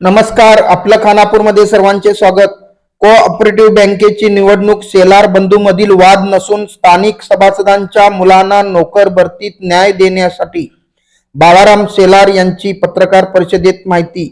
नमस्कार आपलं खानापूरमध्ये सर्वांचे स्वागत. कोऑपरेटिव्ह बँकेची निवडणूक सेलार बंधूमधील वाद नसून स्थानिक सभासदांच्या मुलांना नोकर भरतीत न्याय देण्यासाठी बाळाराम सेलार यांची पत्रकार परिषदेत माहिती.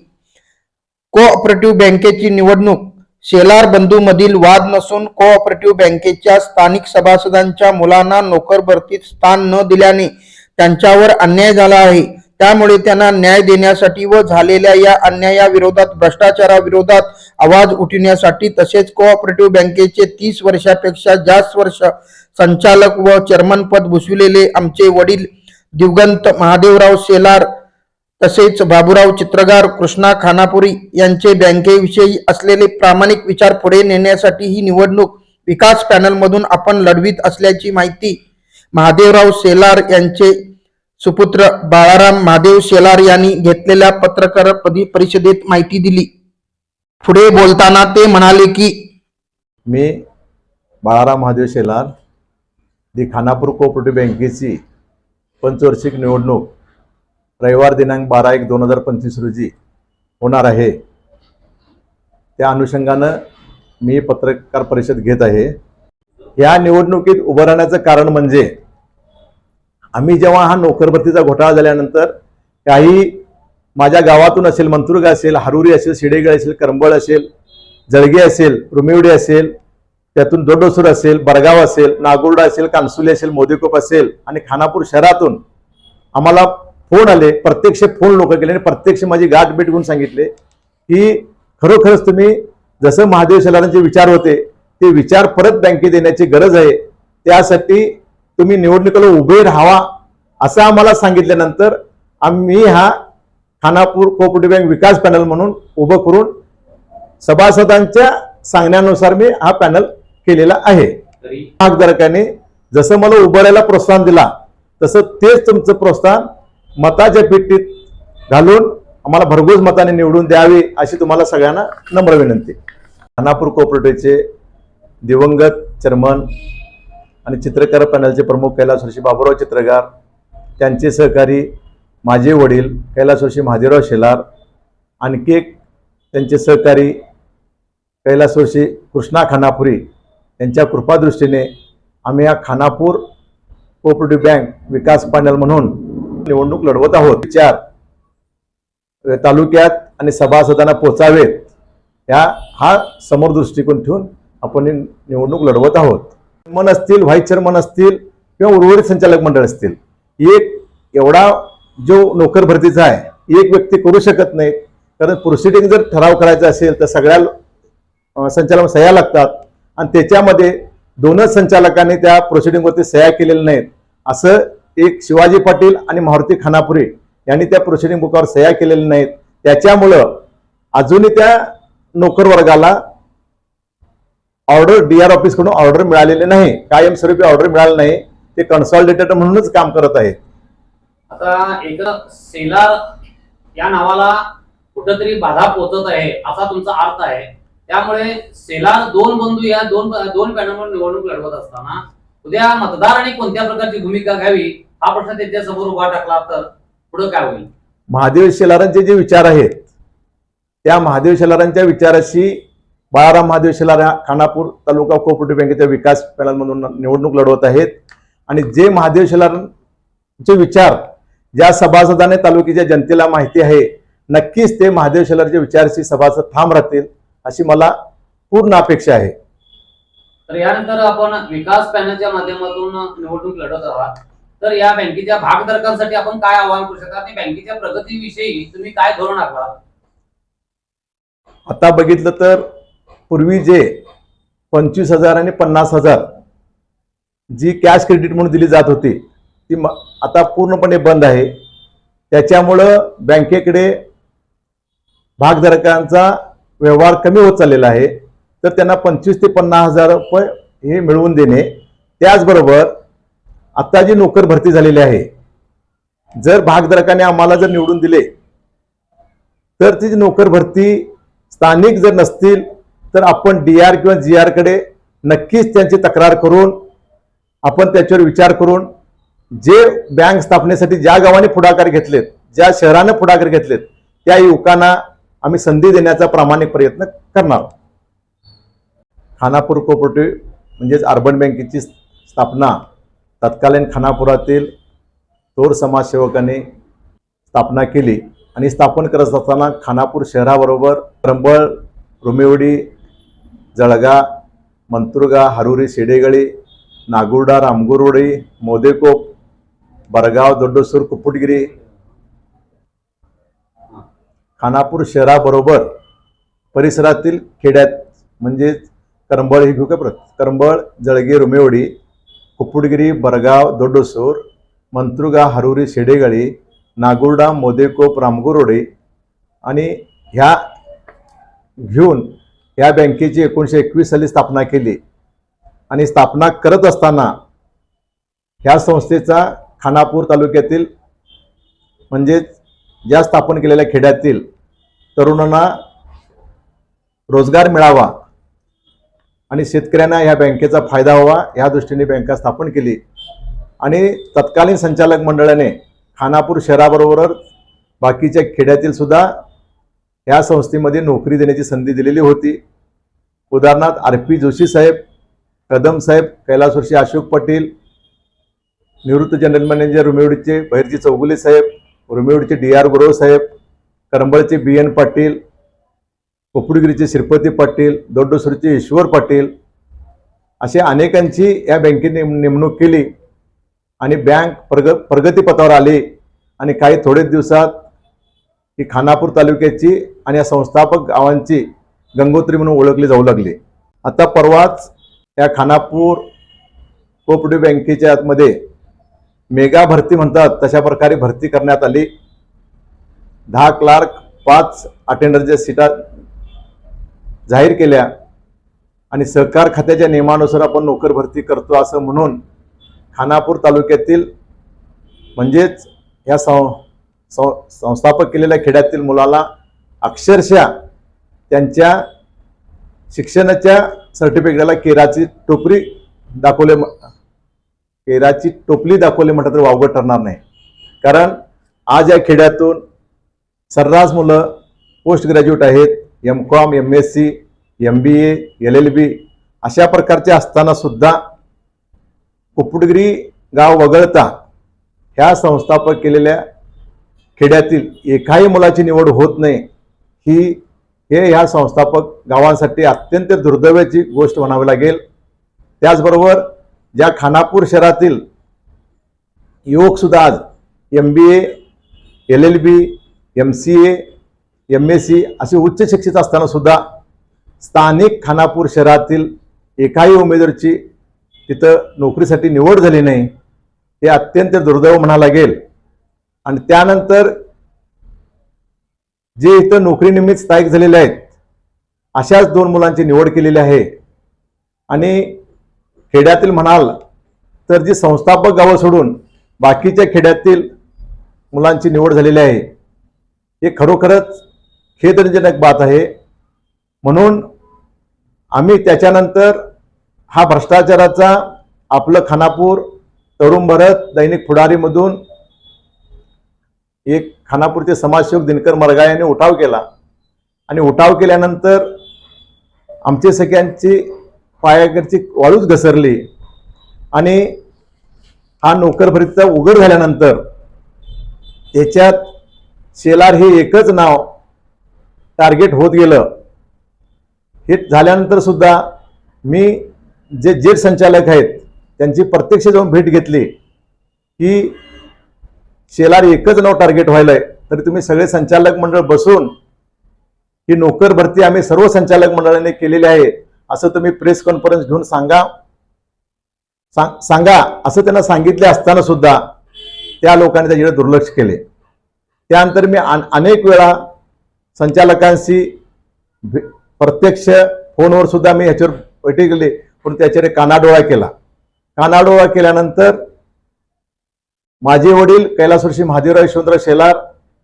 कोऑपरेटिव्ह बँकेची निवडणूक शेलार बंधूमधील वाद नसून कोऑपरेटिव्ह बँकेच्या स्थानिक सभासदांच्या मुलांना नोकर भरतीत स्थान न दिल्याने त्यांच्यावर अन्याय झाला आहे. त्यामुळे त्यांना न्याय देण्यासाठी व झालेल्या या अन्यायाविरोधात भ्रष्टाचाराविरोधात आवाज उठविण्यासाठी तसेच कोऑपरेटिव्ह बँकेचे तीस वर्षापेक्षा जास्त वर्ष संचालक व चेअरमन पद भूषविलेले आमचे वडील दिवगंत महादेवराव शेलार तसेच बाबूराव चित्रगार कृष्णा खानापुरी यांचे बँकेविषयी असलेले प्रामाणिक विचार पुढे नेण्यासाठी ही निवडणूक विकास पॅनलमधून आपण लढवीत असल्याची माहिती महादेवराव शेलार यांचे सुपुत्र बाळाराम महादेव शेलार यांनी घेतलेल्या पत्रकार परिषदेत माहिती दिली. पुढे बोलताना ते म्हणाले की मी बाळाराम महादेव शेलार दी खानापूर कोऑपरेटिव्ह बँकेची पंचवार्षिक निवडणूक रविवार दिनांक बारा एक दोन हजार पंचवीस रोजी होणार आहे. त्या अनुषंगानं मी पत्रकार परिषद घेत आहे. या निवडणुकीत उभं राहण्याचं कारण म्हणजे आम्ही जेव्हा हा नोकरभरतीचा घोटाळा झाल्यानंतर काही माझ्या गावातून असेल मंतुर्ग असेल हारुरी असेल शिडेगड असेल करंबळ असेल जळगे असेल रुमिवडे असेल त्यातून दोडोसूर असेल बरगाव असेल नागोर्डा असेल कानसुली असेल मोदीकोप असेल आणि खानापूर शहरातून आम्हाला फोन आले प्रत्यक्ष फोन लोक केले आणि प्रत्यक्ष माझी गाठ भेट घेऊन सांगितले की खरोखरच तुम्ही जसं महादेव शेलारांचे विचार होते ते विचार परत बँकेत देण्याची गरज आहे त्यासाठी तुम्ही निवडणुकीला उभे राहावा असं आम्हाला सांगितल्यानंतर आम्ही हा Khanapur cooperative bank Vikas panel म्हणून उभं करून सभासदांच्या सांगण्यानुसार मी हा पॅनल केलेला आहे. भागधारकांनी जसं मला उभं राहायला प्रोत्साहन दिला तसं तेच तुमचं प्रोत्साहन मताच्या पेटीत घालून आम्हाला भरघोस मताने निवडून द्यावे अशी तुम्हाला सगळ्यांना नम्र विनंती. खानापूर कोऑपरेटिव्हचे दिवंगत चेअरमन आणि चित्रकार पॅनलचे प्रमुख कैलास ऋषी बाबूराव चित्रकार त्यांचे सहकारी माझे वडील कैलास ऋषी महादेवराव शेलार आणखी एक त्यांचे सहकारी कैलास ऋषी कृष्णा खानापुरी यांच्या कृपादृष्टीने आम्ही या Khanapur cooperative bank Vikas panel म्हणून निवडणूक लढवत आहोत. विचार तालुक्यात आणि सभासदांना पोचावेत या हा समोर दृष्टिकोन ठेवून आपण निवडणूक लढवत आहोत. मन असतील व्हाईस चेअरमन असतील किंवा उर्वरित संचालक मंडळ असतील एक एवढा जो नोकर भरतीचा आहे एक व्यक्ती करू शकत नाही कारण प्रोसिडिंग जर ठराव करायचा असेल तर सगळ्या संचालक सह्या लागतात आणि त्याच्यामध्ये दोनच संचालकांनी त्या प्रोसिडिंगवरती सह्या केलेल्या नाहीत. असं एक शिवाजी पाटील आणि मारुती खानापुरी यांनी त्या प्रोसिडिंग बुकावर सह्या केलेल्या नाहीत. त्याच्यामुळं अजूनही त्या नोकर वर्गाला ऑर्डर डी आर ऑफिसकडून ऑर्डर मिळालेले नाही. कायमस्वरूपी ऑर्डर मिळालं नाही. ते कन्सॉलिडेटेड म्हणूनच काम करत आहेत आता एक सेलार या नावाला कुठंतरी बाधा पोहोचत आहे असा तुमचा अर्थ आहे. त्यामुळे सेलार दोन बंधू या दोन दोन पॅनलवर निवडणूक लढवत असताना उद्या मतदारांनी कोणत्या प्रकारची भूमिका घ्यावी हा प्रश्न त्यांच्यासमोर उभा टाकला तर पुढे काय होईल? महादेव शेलारांचे जे विचार आहेत त्या महादेव शेलारांच्या विचाराशी बाळाराम महादेव शेलार खानापूर तालुका कोऑपरेटिव्ह बँकेच्या विकास पॅनलमधून निवडणूक लढवत आहेत. आणि जे महादेव शेलारांचे विचार ज्या सभासदाने तालुक्याच्या जनतेला माहिती आहे नक्कीच ते महादेव शेलारच्या विचाराशी सभासद ठाम राहतील अशी मला पूर्ण अपेक्षा आहे. तर यानंतर आपण विकास पॅनलच्या माध्यमातून निवडणूक लढवत आहात. तर या बँकेच्या भागधारकांसाठी आपण काय आवाहन करू शकता? आणि बँकेच्या प्रगतीविषयी तुम्ही काय धोरण आखला आता बघितलं तर पूर्वी जे पंचवीस हजार आणि पन्नास हजार जी कॅश क्रेडिट म्हणून दिली जात होती ती म- आता पूर्णपणे बंद आहे. त्याच्यामुळं बँकेकडे भागधारकांचा व्यवहार कमी होत चाललेला आहे. तर त्यांना पंचवीस ते पन्नास हजार रुपये हे मिळवून देणे. त्याचबरोबर आता जी नोकर भरती झालेली आहे जर भागधारकाने आम्हाला जर निवडून दिले तर ती जी नोकर भरती स्थानिक जर नसतील तर आपण डी आर किंवा जी आरकडे नक्कीच त्यांची तक्रार करून आपण त्याच्यावर विचार करून जे बँक स्थापनेसाठी ज्या गावाने पुढाकार घेतलेत ज्या शहराने पुढाकार घेतलेत त्या युवकांना आम्ही संधी देण्याचा प्रामाणिक प्रयत्न करणार खानापूर कोऑपरेटिव्ह म्हणजेच अर्बन बँकेची स्थापना तत्कालीन खानापुरातील थोर समाजसेवकांनी स्थापना केली आणि स्थापन करत असताना खानापूर शहराबरोबर रंबळ रुमेवडी जळगा मंतुर्गा हरुरी शेडेगळी नागुर्डा रामगुरुडी मोदेकोप बरगाव दोड्डसूर कुपुटगिरी खानापूर शहराबरोबर परिसरातील खेड्यात म्हणजेच करंबळ ही घेऊ करंबळ जळगे रुमेवडी कुपुटगिरी बरगाव दोड्डसूर मंत्रुगा हरुरी शेडेगळी नागुर्डा मोदेकोप रामगुरोडे आणि ह्या घेऊन या बँकेची एकोणीसशे एकवीस साली स्थापना केली. आणि स्थापना करत असताना ह्या संस्थेचा खानापूर तालुक्यातील म्हणजेच ज्या स्थापन केलेल्या खेड्यातील तरुणांना रोजगार मिळावा आणि शेतकऱ्यांना ह्या बँकेचा फायदा व्हावा या दृष्टीने बँका स्थापन केली. आणि तत्कालीन संचालक मंडळाने खानापूर शहराबरोबर बाकीच्या खेड्यातील सुद्धा या संस्थेमध्ये नोकरी देण्याची संधी दिलेली होती. उदाहरणार्थ आर. पी. जोशी साहेब कदम साहेब कैलासवर्षी अशोक पाटील निवृत्त जनरल मॅनेजर रुमेवडीचे बहिरजी चौगुले साहेब रुमेवडीचे डी आर गुरव साहेब करंबळचे बी एन पाटील कोपुडगिरीचे श्रीपती पाटील दोड्डोसरचे ईश्वर पाटील असे अनेकांची या बँकेने नेमणूक केली आणि बँक प्रग प्रगतीपथावर आली आणि काही थोडेच दिवसात ही खानापूर तालुक्याची आणि या संस्थापक गावांची गंगोत्री म्हणून ओळखली जाऊ लागली. आता परवाच या खानापूर कोऑपरेटिव्ह बँकेच्या आतमध्ये मेगा भरती म्हणतात तशा प्रकारे भरती करण्यात आली. दहा क्लार्क पाच अटेंडरच्या सीटा जाहीर केल्या आणि सहकार खात्याच्या नियमानुसार आपण नोकर भरती करतो असं म्हणून खानापूर तालुक्यातील म्हणजेच ह्या सं सं- संस्थापक केलेल्या खेड्यातील मुलाला अक्षरशः त्यांच्या शिक्षणाच्या सर्टिफिकेटला केराची टोपरी दाखवले केराची टोपली दाखवली म्हटलं तर वावगं ठरणार नाही. कारण आज या खेड्यातून सर्रास मुलं पोस्ट ग्रॅज्युएट आहेत M Com M S C M B A L L B अशा प्रकारचे असताना सुद्धा कुपुटगिरी गाव वगळता ह्या संस्थापक केलेल्या खेड्यातील एकाही मुलाची निवड होत नाही ही हे ह्या संस्थापक गावांसाठी अत्यंत दुर्दैवाची गोष्ट म्हणावी लागेल. त्याचबरोबर ज्या खानापूर शहरातील युवकसुद्धा आज M B A L L B M C A M S C असे उच्च शिक्षित असतानासुद्धा स्थानिक खानापूर शहरातील एकाही उमेदवारची तिथं नोकरीसाठी निवड झाली नाही हे अत्यंत दुर्दैव म्हणा लागेल. आणि त्यानंतर जे इथं नोकरीनिमित्त स्थायिक झालेले आहेत अशाच दोन मुलांची निवड केलेली आहे. आणि खेड्यातील म्हणाल तर जी संस्थापक गावं सोडून बाकीच्या खेड्यातील मुलांची निवड झालेली आहे हे खरोखरच खेदजनक बात आहे. म्हणून आम्ही त्याच्यानंतर हा भ्रष्टाचाराचा आपलं खानापूर तरुण भरत दैनिक पुढारीमधून एक खानापूरचे समाजसेवक दिनकर मरगा यांनी उठाव केला. आणि उठाव केल्यानंतर आमचे सगळ्यांची पायाकडची वाळूच घसरली. आणि हा नोकरभरीचा उघड झाल्यानंतर त्याच्यात शेलार हे एकच नाव टार्गेट होत गेलं. हे झाल्यानंतर सुद्धा मी जे जेट संचालक आहेत त्यांची प्रत्यक्ष जाऊन भेट घेतली. की शेलार एकच नाव टार्गेट व्हायलंय. तरी तुम्ही सगळे संचालक मंडळ बसून ही नोकर भरती आम्ही सर्व संचालक मंडळाने केलेली आहे. असं तुम्ही प्रेस कॉन्फरन्स घेऊन सांगा. सांग- सांगा. असं त्यांना सांगितले असताना सुद्धा त्या लोकांनी त्याच्याकडे दुर्लक्ष केले. त्यानंतर मी अन- अनेक वेळा संचालकांशी प्रत्यक्ष फोनवर सुद्धा मी ह्याच्यावर बैठक केली. पण त्याच्याकडे कानाडोळा केला. कानाडोळा केल्यानंतर माझे वडील कैलासवर्षी महादेवराव यशवंतराव शेलार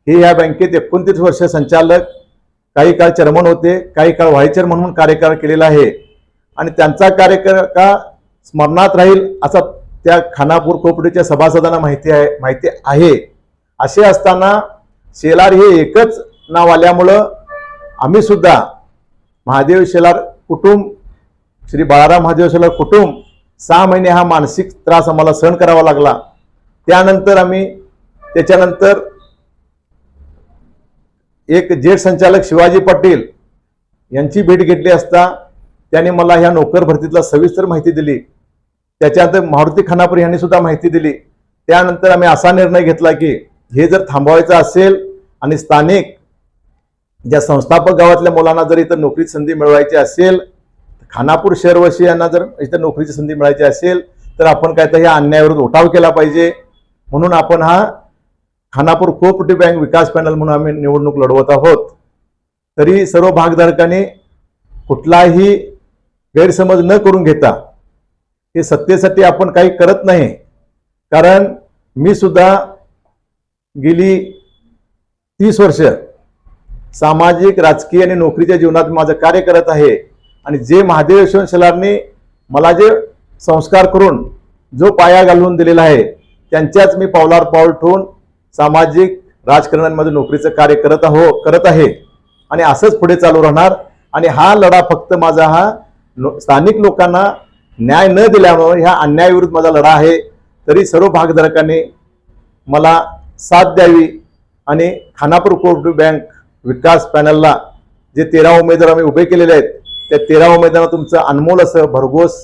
हे या बँकेत एकोणतीस वर्ष संचालक काही काळ चेअरमन होते काही काळ व्हाईस चेअरमन म्हणून कार्यकाळ केलेला आहे. आणि त्यांचा कार्यकाळ का स्मरणात राहील असा त्या खानापूर कोपडीच्या सभासदांना माहिती आहे माहिती आहे. असे असताना शेलार हे एकच नाव आल्यामुळं आम्ही सुद्धा महादेव शेलार कुटुंब श्री बाळाराम महादेव शेलार कुटुंब सहा महिने हा मानसिक त्रास आम्हाला सहन करावा लागला. त्यानंतर आम्ही त्याच्यानंतर एक जेठ संचालक शिवाजी पाटील यांची भेट घेतली असता त्याने मला ह्या नोकर भरतीतला सविस्तर माहिती दिली. त्याच्यानंतर मारुती खानापूर यांनी सुद्धा माहिती दिली. त्यानंतर आम्ही असा निर्णय घेतला की हे जर थांबवायचं असेल आणि स्थानिक ज्या संस्थापक गावातल्या मुलांना जर इथं नोकरीची संधी मिळवायची असेल खानापूर शहरवासियांना जर इथं नोकरीची संधी मिळायची असेल तर आपण काय तर या अन्यायावर उठाव केला पाहिजे. म्हणून आपण हा Khanapur cooperative bank Vikas panel म्हणून आम्ही निवडणूक लढवत आहोत. तरी सर्व भागधारकांनी कुठलाही गैरसमज न करून घेता हे सत्तेसाठी आपण काही करत नाही. कारण मी सुद्धा गेली तीस वर्ष सामाजिक राजकीय आणि नोकरीच्या जीवनात माझं कार्य करत आहे. आणि जे महादेव यशवंत शेलारने मला जे संस्कार करून जो पाया घालून दिलेला आहे त्यांच्याच मी पावलावर पाऊल ठेवून सामाजिक राजकारणांमध्ये नोकरीचं कार्य करत आहो करत आहे. आणि असंच पुढे चालू राहणार. आणि हा लढा फक्त माझा हा लो- स्थानिक लोकांना न्याय न दिल्यामुळे ह्या अन्यायाविरुद्ध माझा लढा आहे. तरी सर्व भागधारकांनी मला साथ द्यावी आणि खानापूर कोऑपरेटिव्ह बँक विकास पॅनलला जे तेरा उमेदवार आम्ही उभे केलेले आहेत त्या तेरा उमेदवारांना तुमचं अनमोल असं भरघोस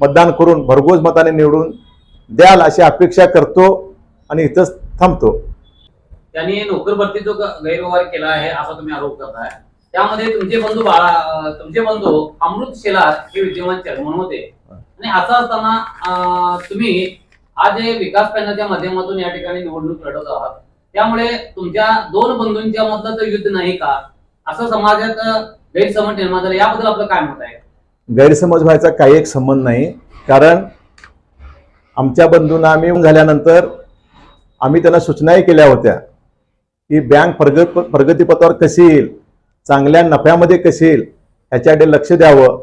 मतदान करून भरघोस मताने निवडून द्याल अशी अपेक्षा करतो आणि इथंच थांबतो. त्यांनी नोकर भरती जो गैरव्यवहार केला आहे असा तुम्ही आरोप करताय. त्यामध्ये तुमचे बंधू बाळा तुमचे बंधू अमृत शेलार हे विद्यमान चेअरमन होते. आणि असं असताना तुम्ही आज विकास पॅनलच्या माध्यमातून या ठिकाणी निवडणूक लढवत आहात त्यामुळे तुमच्या दोन बंधूंच्या मधलं तर युद्ध नाही का? असं समाजात गैरसमज निर्माण झाला. याबद्दल आपलं काय मत आहे? गैरसमज व्हायचा काही एक संबंध नाही. कारण आमच्या बंधूंना आम्ही झाल्यानंतर आम्ही त्यांना सूचनाही केल्या होत्या की बँक प्रगत प्रगतीपथावर कशी येईल चांगल्या नफ्यामध्ये कशी येईल ह्याच्याकडे लक्ष द्यावं.